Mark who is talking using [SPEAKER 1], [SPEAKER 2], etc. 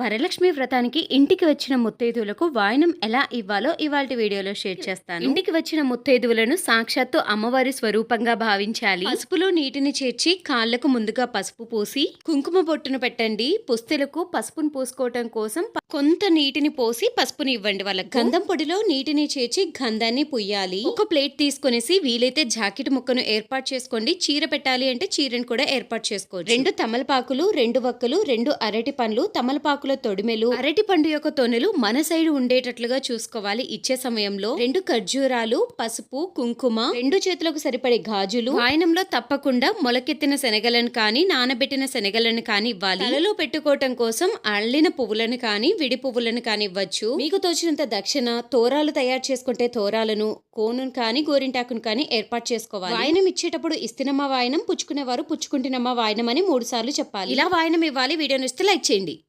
[SPEAKER 1] వరలక్ష్మి వ్రతానికి ఇంటికి వచ్చిన ముత్తైదువులకు వాయనం ఎలా ఇవ్వాలో ఇవాళ వీడియోలో షేర్ చేస్తాను. ఇంటికి వచ్చిన ముత్తైదువులను సాక్షాత్తు అమ్మవారి స్వరూపంగా భావించాలి. పసుపులో నీటిని చేర్చి కాళ్ళకు ముందుగా పసుపు పోసి కుంకుమ బొట్టును పెట్టండి. పుస్తెలకు పసుపును పోసుకోవటం కోసం కొంత నీటిని పోసి పసుపుని ఇవ్వండి వాళ్ళకి. గంధం పొడిలో నీటిని చేర్చి గంధాన్ని పుయ్యాలి. ఒక ప్లేట్ తీసుకునేసి వీలైతే జాకెట్ ముక్కను ఏర్పాటు చేసుకోండి. చీర పెట్టాలి అంటే చీరను కూడా ఏర్పాటు చేసుకోండి రెండు తమలపాకులు రెండు వక్కలు రెండు అరటి పండ్లు తమలపాకులు తొడిమెలు అరటి పండు యొక్క తొనెలు మన సైడ్ ఉండేటట్లుగా చూసుకోవాలి. ఇచ్చే సమయంలో రెండు ఖర్జూరాలు పసుపు కుంకుమ రెండు చేతులకు సరిపడే గాజులు వాయనంలో తప్పకుండా మొలకెత్తిన శనగలను కానీ నానబెట్టిన శనగలను కానీ ఇవ్వాలి. తలలో పెట్టుకోవటం కోసం అల్లిన పువ్వులను కానీ విడి పువ్వులను కానీ ఇవ్వచ్చు. మీకు తోచినంత దక్షిణ తోరాలు తయారు చేసుకుంటే తోరాలను కోనును కానీ గోరింటాకును కానీ ఏర్పాటు చేసుకోవాలి. వాయనం ఇచ్చేటప్పుడు ఇస్తినమ్మ వాయనం పుచ్చుకునేవారు పుచ్చుకుంటున్నమ్మ వాయనం అని మూడు సార్లు చెప్పాలి. ఇలా వాయనం ఇవ్వాలి. వీడియో ఇస్తే లైక్ చేయండి.